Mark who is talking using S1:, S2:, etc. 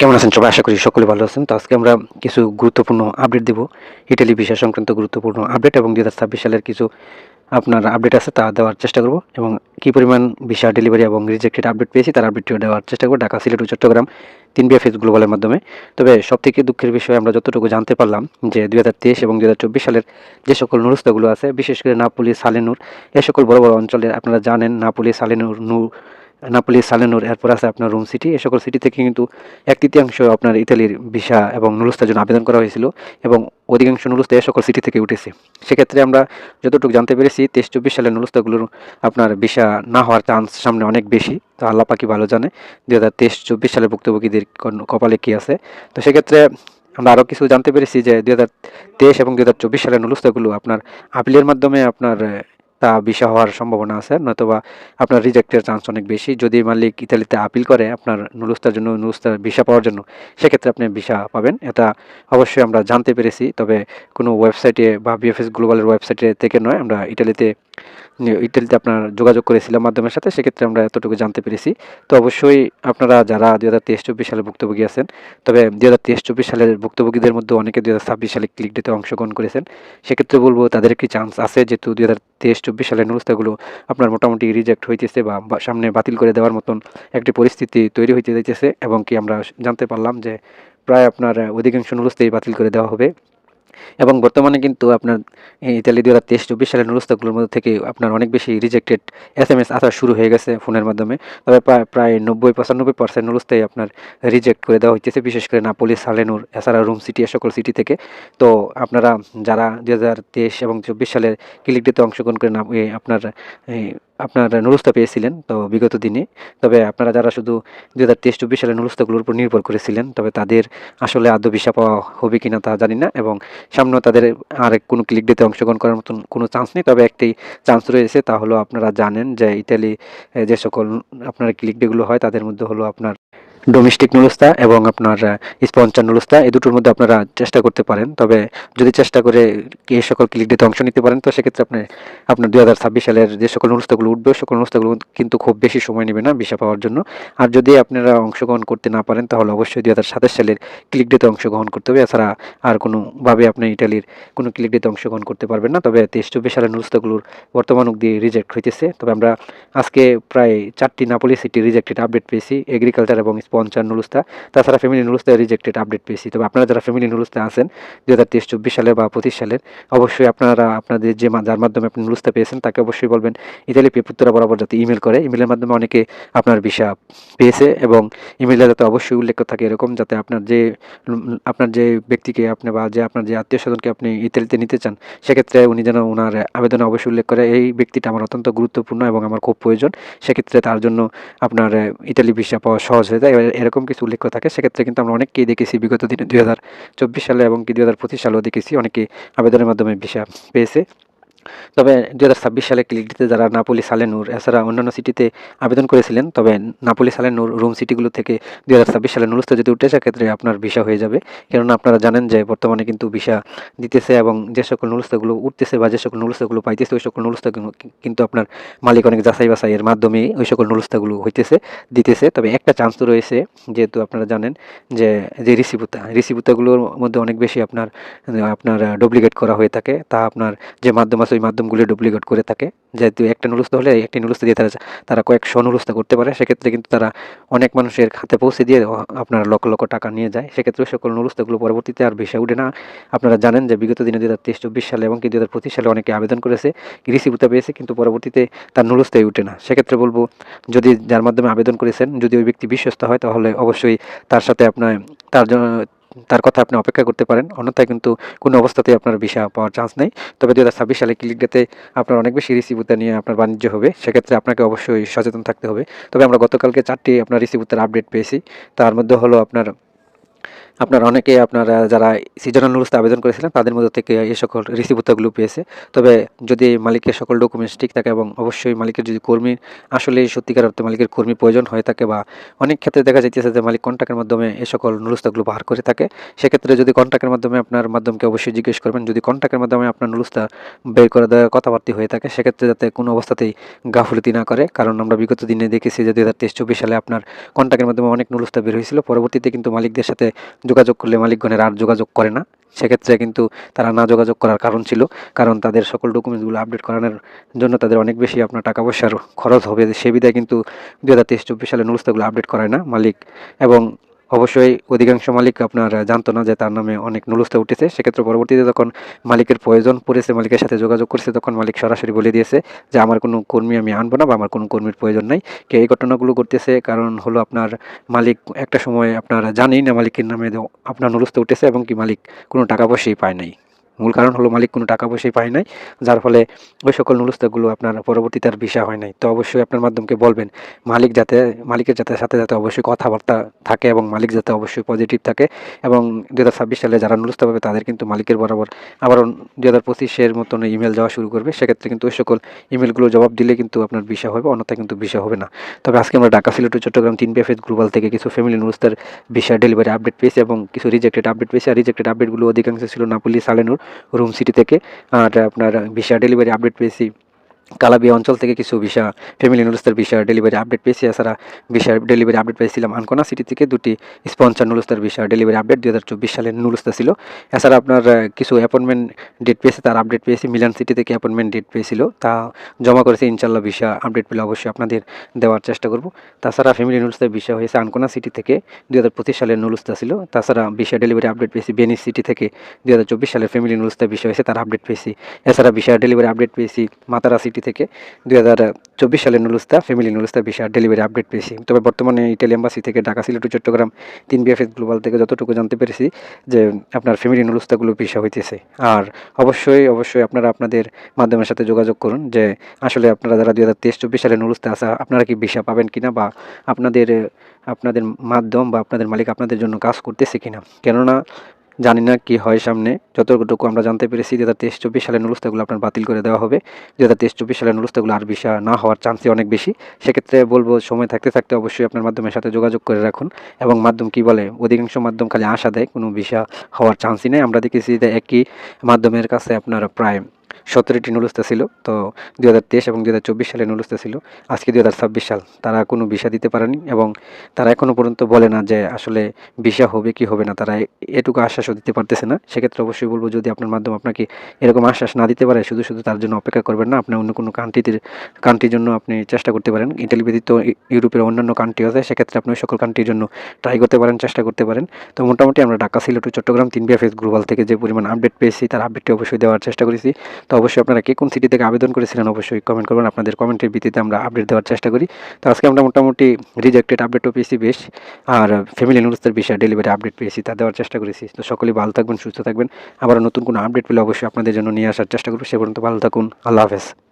S1: কেমন আছেন সবাই? আশা করি সকলে ভালো আছেন। তো আজকে আমরা কিছু গুরুত্বপূর্ণ আপডেট দিব। ইটালি ভিসা সংক্রান্ত গুরুত্বপূর্ণ আপডেট এবং দু হাজার ছাব্বিশ সালের কিছু আপনার আপডেট আছে তা দেওয়ার চেষ্টা করব। এবং কী পরিমাণ ভিসা ডেলিভারি এবং রিজেক্টেড আপডেট পেয়েছি তার আপডেটটিও দেওয়ার চেষ্টা করব ঢাকা, সিলেট ও চট্টগ্রাম তিন বিএফএস গ্লোবালের মাধ্যমে। তবে সবথেকে দুঃখের বিষয়ে আমরা যতটুকু জানতে পারলাম যে দুই হাজার তেইশ এবং দুই হাজার চব্বিশ সালের যে সকল নুরস্তাগুলো আছে, বিশেষ করে নাপুলি সালেনুর, এ সকল বড় বড় অঞ্চলে আপনারা জানেন, নাপুলি সালেনুর নূর নাপোলি সালেনুর এরপর আছে আপনার রোম সিটি এ সকল সিটি থেকে কিন্তু এক তৃতীয়াংশ আপনার ইতালির ভিসা এবং নুরুস্তার জন্য আবেদন করা হয়েছিল এবং অধিকাংশ নুরুস্তা এ সকল সিটি থেকে উঠেছে। সেক্ষেত্রে আমরা যতটুকু জানতে পেরেছি তেইশ চব্বিশ সালের নুরুস্তাগুলোর আপনার ভিসা না হওয়ার চান্স সামনে অনেক বেশি। তো আল্লাহ পাকি ভালো জানে, দুই হাজার তেইশ চব্বিশ সালের ভুক্তভোগীদের কপালে কী আছে? তো সেক্ষেত্রে আমরা আরও কিছু জানতে পেরেছি যে দু হাজার তেইশ এবং দু হাজার চব্বিশ সালের নুরুস্তাগুলো আপনার আপিলের মাধ্যমে আপনার তা ভিসা হওয়ার সম্ভাবনা আছে, নয়তোবা আপনার রিজেক্টের চান্স অনেক বেশি। যদি মালিক ইতালিতে আপিল করে আপনার নুরুস্তার জন্য নুরুস্তার ভিসা পাওয়ার জন্য, সেক্ষেত্রে আপনি ভিসা পাবেন। এটা অবশ্যই আমরা জানতে পেরেছি, তবে কোনো ওয়েবসাইটে বা বিএফএস গ্লোবালের ওয়েবসাইটে থেকে নয়, আমরা ইটালিতে ইটালিতে আপনার যোগাযোগ করেছিলাম মাধ্যমের সাথে, সেক্ষেত্রে আমরা এতটুকু জানতে পেরেছি। তো অবশ্যই আপনারা যারা দুই হাজার তেইশ চব্বিশ সালে ভুক্তভোগী আছেন, তবে দুই হাজার তেইশ চব্বিশ সালের ভুক্তভোগীদের মধ্যে অনেকে দুই হাজার ছাব্বিশ সালে ক্লিক ডেতে অংশগ্রহণ করেছেন। সেক্ষেত্রে বলব, তাদের একটি চান্স আছে যেহেতু দুই হাজার তেইশ চব্বিশ সালের নুরস্তাগুলো আপনার মোটামুটি রিজেক্ট হইতেছে বা বা সামনে বাতিল করে দেওয়ার মতন একটি পরিস্থিতি তৈরি হইতে যাইতেছে এবং কি আমরা জানতে পারলাম যে প্রায় আপনার অধিকাংশ নুরস্তাই বাতিল করে দেওয়া হবে। এবং বর্তমানে কিন্তু আপনার ইতালি দুই হাজার তেইশ, চব্বিশ সালের নুরস্তাগুলোর মধ্যে থেকে আপনার অনেক বেশি রিজেক্টেড এস এম এস আসা শুরু হয়ে গেছে ফোনের মাধ্যমে। তবে প্রায় নব্বই, পঁচানব্বই পার্সেন্ট নুরস্তাই আপনার রিজেক্ট করে দেওয়া হইতেছে, বিশেষ করে নাপোলি, সালেনুর, এছাড়া রুম সিটি সকল সিটি থেকে। তো আপনারা যারা দু হাজার তেইশ এবং চব্বিশ সালের ক্লিক অংশগ্রহণ করে আপনার আপনার নুরুস্তা পেয়েছিলেন তো বিগত দিনে। তবে আপনারা যারা শুধু দু হাজার তেইশ চব্বিশ সালে নুরুস্তাগুলোর উপর নির্ভর করেছিলেন, তবে তাদের আসলে আদৌ ভিসা পাওয়া হবে কি না তা জানি না এবং সামনেও তাদের আর কোনো ক্লিক ডেতে অংশগ্রহণ করার মতন কোনো চান্স নেই। তবে একটি চান্স রয়েছে, তা হলো আপনারা জানেন যে ইতালি যে সকল আপনার ক্লিক ডেগুলো হয়, তাদের মধ্যে হলো আপনার ডোমেস্টিক নুরস্তা এবং আপনার স্পঞ্চার নুরস্তা এই দুটোর মধ্যে আপনারা চেষ্টা করতে পারেন। তবে যদি চেষ্টা করে এই সকল ক্লিক ডেতে অংশ নিতে পারেন, তো সেক্ষেত্রে আপনি, আপনার দুই হাজার ছাব্বিশ সালের যে সকল নুরস্তাগুলো উঠবে, সকল নুরস্তাগুলো কিন্তু খুব বেশি সময় নেবে না ভিসা পাওয়ার জন্য। আর যদি আপনারা অংশগ্রহণ করতে না পারেন, তাহলে অবশ্যই দুই হাজার সাতাশ সালের ক্লিক ডেতে অংশগ্রহণ করতে হবে। এছাড়া আর কোনোভাবে আপনি ইটালির কোনো ক্লিক ডেতে অংশগ্রহণ করতে পারবেন না। তবে তেইশ চব্বিশ সালের নুরস্তাগুলোর বর্তমান অব্দি রিজেক্ট হইতেছে। তবে আমরা আজকে প্রায় চারটি নাপোলি সিটি রিজেক্টেড আপডেট পেয়েছি। এগ্রিকালচার এবং স্পঞ্চার নুলুস্তা। তাছাড়া ফ্যামিলি নুরুস্তা রিজেক্টেড আপডেট পেয়েছি। তবে আপনারা যারা ফ্যামিলি নুরুস্তা আছেন দু হাজার তেইশ, চব্বিশ সালে বা পঁচিশ সালের, অবশ্যই আপনারা আপনাদের যে যার মাধ্যমে আপনি নুলুস্তা পেয়েছেন, তাকে অবশ্যই বলবেন ইতালি পেপুত্তরা বরাবর যাতে ইমেল করে। ইমেলের মাধ্যমে অনেকে আপনার ভিসা পেয়েছে এবং ইমেলে যাতে অবশ্যই উল্লেখ থাকে এরকম যাতে আপনার যে আপনার যে ব্যক্তিকে আপনি বা যে আপনার যে আত্মীয় স্বজনকে আপনি ইতালিতে নিতে চান, সেক্ষেত্রে উনি যেন ওনার আবেদনে অবশ্যই উল্লেখ করে। এই ব্যক্তিটা আমার অত্যন্ত গুরুত্বপূর্ণ এবং আমার খুব প্রয়োজন। সেক্ষেত্রে তার জন্য আপনার ইতালি ভিসা পাওয়া সহজ হয়ে যায় এরকম কিছু উল্লেখ থাকে, সেক্ষেত্রে কিন্তু আমরা অনেককেই দেখেছি বিগত দিনে দুই সালে এবং কি দুই হাজার পঁচিশ সালেও দেখেছি অনেকে আবেদনের মাধ্যমে ভিসা পেয়েছে। তবে দু হাজার ছাব্বিশ সালে ক্লিক যারা নাপোলি সালেনুর এছাড়া অন্যান্য সিটিতে আবেদন করেছিলেন, তবে নাপোলি সালেনুর রুম সিটিগুলো থেকে দুই হাজার সালে নুরুস্তা যদি উঠে, সেক্ষেত্রে আপনার ভিসা হয়ে যাবে। কেননা আপনারা জানেন যে বর্তমানে কিন্তু ভিসা দিতেছে এবং যে সকল নুরুস্তাগুলো উঠতেছে বা যে সকল নুরুস্তাগুলো পাইতেছে, ওই সকল কি- কিন্তু আপনার মালিক অনেক যাচাই বাছাইয়ের মাধ্যমে ওই সকল নুরুস্তাগুলো হইতেছে, দিতেছে। তবে একটা চান্স তো রয়েছে, যেহেতু আপনারা জানেন যে যে রিসিভুতা রিসিভুতাগুলোর মধ্যে অনেক বেশি আপনার আপনার ডুপ্লিকেট করা হয়ে থাকে। তা আপনার যে মাধ্যম ওই মাধ্যমগুলো ডুপ্লিকেট করে থাকে। যেহেতু একটা নুরুস্তা হলে একটি নুরুস্তা দিয়ে তারা তারা কয়েকশো নুরুস্তা করতে পারে। সেক্ষেত্রে কিন্তু তারা অনেক মানুষের খাতে পৌঁছে দিয়ে আপনার লক্ষ লক্ষ টাকা নিয়ে যায়। সেক্ষেত্রে সকল নুরুস্তাগুলো পরবর্তীতে আর ভিসা উঠে না। আপনারা জানেন যে বিগত দিনে দু হাজার তেইশ, চব্বিশ সালে এবং কি দু হাজার পঁচিশ সালে অনেকে আবেদন করেছে। রিসিভুতা পেয়েছে, কিন্তু পরবর্তীতে তার নুরুস্তাই উঠে না। সেক্ষেত্রে বলব, যদি যার মাধ্যমে আবেদন করেছেন, যদি ওই ব্যক্তি বিশ্বস্ত হয়, তাহলে অবশ্যই তার সাথে আপনার তার জন্য তার কথা আপনি অপেক্ষা করতে পারেন। অন্যথায় কিন্তু কোনো অবস্থাতেই আপনার ভিসা পাওয়ার চান্স নেই। তবে দু হাজার ছাব্বিশ সালে ক্লিক ডেতে আপনার অনেক বেশি রিসিভুতা নিয়ে আপনার বাণিজ্য হবে। সেক্ষেত্রে আপনাকে অবশ্যই সচেতন থাকতে হবে। তবে আমরা গতকালকে চারটি আপনার রিসিভুতার আপডেট পেয়েছি। তার মধ্যে হলো আপনার আপনার অনেকে আপনারা যারা সিজনাল নুডলসে আবেদন করেছিলেন, তাদের মধ্যে থেকে এই সকল রিসিভুত্তাগুলো পেয়েছে। তবে যদি মালিকের সকল ডকুমেন্টস ঠিক থাকে এবং অবশ্যই মালিকের যদি কর্মী আসলে সত্যিকার অর্থে মালিকের কর্মী প্রয়োজন হয়ে থাকে বা অনেক ক্ষেত্রে দেখা যাইতেছে যে মালিক কন্ট্রাক্টের মাধ্যমে এই সকল নুডলসটাগুলো বার করে থাকে। সেক্ষেত্রে যদি কন্ট্রাক্টের মাধ্যমে আপনার মাধ্যমকে অবশ্যই জিজ্ঞেস করবেন। যদি কন্ট্রাক্টের মাধ্যমে আপনার নুডলসটা বের করে দেওয়ার কথাবার্তা হয়ে থাকে, সেক্ষেত্রে যাতে কোনো অবস্থাতেই গাফুলতি না করে। কারণ আমরা বিগত দিনে দেখেছি যে দু হাজার তেইশ চব্বিশ সালে আপনার কন্ট্রাক্টের মাধ্যমে অনেক নুডলসটা বের হয়েছিল। পরবর্তীতে কিন্তু মালিকদের সাথে যোগাযোগ করলে মালিকগণের আর যোগাযোগ করে না। সেক্ষেত্রে কিন্তু তারা না যোগাযোগ করার কারণ ছিল, কারণ তাদের সকল ডকুমেন্টসগুলো আপডেট করানোর জন্য তাদের অনেক বেশি আপনার টাকা পয়সার খরচ হবে। সে বিধায় কিন্তু দু হাজার তেইশ চব্বিশ সালে নুরস্তাগুলো আপডেট করায় না মালিক। এবং অবশ্যই অধিকাংশ মালিক আপনার জানতো না যে তার নামে অনেক নুলস্তা উঠেছে। সেক্ষেত্রে পরবর্তীতে যখন মালিকের প্রয়োজন পড়েছে, মালিকের সাথে যোগাযোগ করেছে, তখন মালিক সরাসরি বলে দিয়েছে যে, আমার কোনো কর্মী আমি আনব না বা আমার কোনো কর্মীর প্রয়োজন নাই। কে এই ঘটনাগুলো করতেছে কারণ হলো আপনার মালিক একটা সময় আপনার জানেই না মালিকের নামে আপনার নুলস্তা উঠেছে এবং কি মালিক কোনো টাকা পয়সাই পায় নাই। মূল কারণ হলো মালিক কোনো টাকা পয়সাই পায় নাই, যার ফলে ওই সকল নুলস্তাগুলো আপনার পরবর্তীতে আর ভিসা হয় নাই। তো অবশ্যই আপনার মাধ্যমকে বলবেন, মালিক যাতে, মালিকের যাতে সাথে যাতে অবশ্যই কথাবার্তা থাকে এবং মালিক যাতে অবশ্যই পজিটিভ থাকে এবং দু হাজার ছাব্বিশ সালে যারা নুলস্তা পাবে তাদের কিন্তু মালিকের বরাবর আবারও দু হাজার পঁচিশের মতন ইমেল যাওয়া শুরু করবে। সেক্ষেত্রে কিন্তু ওই সকল ইমেলগুলো জবাব দিলে কিন্তু আপনার ভিসা হবে, অন্যথায় কিন্তু ভিসা হবে না। তবে আজকে আমরা ঢাকা, সিলেট চট্টগ্রাম তিন পিএফএস গ্লোবাল থেকে কিছু ফ্যামিলি নুলস্তার ভিসা ডেলিভারি আপডেট পেয়েছি এবং কিছু রিজেক্টেড আপডেট পেয়েছি। আর রিজেক্টেড আপডেটগুলো অধিকাংশ ছিল নাপুলি, সালেনুর রুম সিটি থেকে। আর আপনার ভিসা ডেলিভারি আপডেট পেয়েছি। কালাবিয়া অঞ্চল থেকে কিছু ভিসা ফ্যামিলি নুডলসের ভিসা ডেলিভারি আপডেট পেয়েছি। এছাড়া ভিসা ডেলিভারি আপডেট পেয়েছিলাম আনকোনা সিটি থেকে। দুটি স্পন্সার নুডলসের ভিসা ডেলিভারি আপডেট দু হাজার চব্বিশ সালের নুডলসটা ছিল। এছাড়া আপনার কিছু অ্যাপয়েন্টমেন্ট ডেট পেয়েছে, তার আপডেট পেয়েছি। মিলান সিটি থেকে অ্যাপয়েন্টমেন্ট ডেট পেয়েছিল। তা জমা করেছে ইনশাল্লাহ ভিসা আপডেট পেলে অবশ্যই আপনাদের দেওয়ার চেষ্টা করব। তাছাড়া ফ্যামিলি নুডলসের ভিসা হয়েছে আনকোনা সিটি থেকে দু হাজার পঁচিশ সালের নুডলসটা ছিল। তাছাড়া ভিসা ডেলিভারি আপডেট পেয়েছি বেনিস সিটি থেকে দু হাজার চব্বিশ সালের ফ্যামিলি নুডলসটা ভিসা হয়েছে, তার আপডেট পেয়েছি। এছাড়া ভিসা ডেলিভারি আপডেট পেয়েছি মাতারা সিটি থেকে দুই হাজার চব্বিশ সালে নুলুস্তা ফ্যামিলি নুলুস্তা ভিসা ডেলিভারি আপডেট পেয়েছি। তবে বর্তমানে ইটালি এম্বাসি থেকে ঢাকা সিলেট চট্টগ্রাম তিন বিএফএস গ্লোবাল থেকে যতটুকু জানতে পেরেছি যে আপনার ফ্যামিলি নুলুস্তাগুলো ভিসা হইতেছে। আর অবশ্যই অবশ্যই আপনারা আপনাদের মাধ্যমের সাথে যোগাযোগ করুন যে আসলে আপনারা যারা দুই হাজার তেইশ, চব্বিশ সালে নুলুস্তা আসা আপনারা কি ভিসা পাবেন কিনা বা আপনাদের আপনাদের মাধ্যম বা আপনাদের মালিক আপনাদের জন্য কাজ করতেছে কিনা। কেননা জানি না কি হয় সামনে। যতটুকু আমরা জানতে পেরেছি দু হাজার তেইশ চব্বিশ সালের নুলুস্তাগুলো আপনার বাতিল করে দেওয়া হবে। দু হাজার তেইশ চব্বিশ সালের নুলুস্তাগুলো আর ভিসা না হওয়ার চান্সই অনেক বেশি। সেক্ষেত্রে বলব, সময় থাকতে থাকতে অবশ্যই আপনার মাধ্যমের সাথে যোগাযোগ করে রাখুন। এবং মাধ্যম কি বলে? অধিকাংশ মাধ্যম খালি আশা দেয়, কোনো ভিসা হওয়ার চান্সই নেই। আমরা দেখেছি যে একই মাধ্যমের কাছে আপনার প্রায় সতেরোটি নুলুস্তা ছিল, তো দু হাজার তেইশ এবং দু হাজার চব্বিশ সালে নুলুস্তা ছিল। আজকে দু হাজার ছাব্বিশ সাল, তারা কোনো ভিসা দিতে পারেনি এবং তারা এখনও পর্যন্ত বলে না যে আসলে ভিসা হবে কি হবে না, তারা এটুকু আশ্বাসও দিতে পারতেছে না। সেক্ষেত্রে অবশ্যই বলব যদি আপনার মাধ্যমে আপনাকে এরকম আশ্বাস না দিতে পারে, শুধু শুধু তার জন্য অপেক্ষা করবেন না, আপনি অন্য কোনো কান্ট্রিতে কান্ট্রির জন্য আপনি চেষ্টা করতে পারেন। ইটালি ব্যতীত ইউরোপের অন্যান্য কান্ট্রি আছে, সেক্ষেত্রে আপনি সকল কান্ট্রির জন্য ট্রাই করতে পারেন, চেষ্টা করতে পারেন। তো মোটামুটি আমরা ঢাকা, সিলেট চট্টগ্রাম তিন বিএফএস গ্লোবাল থেকে যে পরিমাণ আপডেট পেয়েছি, তার আপডেটটি অবশ্যই দেওয়ার চেষ্টা করেছি। তো অবশ্যই আপনারা কে কোন সিটি থেকে আবেদন করেছিলেন অবশ্যই কমেন্ট করবেন। আপনাদের কমেন্টের ভিত্তিতে আমরা আপডেট দেওয়ার চেষ্টা করি। তো আজকে আমরা মোটামুটি রিজেক্টেড আপডেটও পেয়েছি বেশ। আর ফ্যামিলি নিউজের বিষয়ে ডেলিভারি আপডেট পেয়েছি, তা দেওয়ার চেষ্টা করেছি। তো সকলেই ভালো থাকবেন, সুস্থ থাকবেন। আবার নতুন কোনো আপডেট পেলে অবশ্যই আপনাদের জন্য নিয়ে আসার চেষ্টা করব। সে পর্যন্ত ভালো থাকুন, আল্লাহ হাফেজ।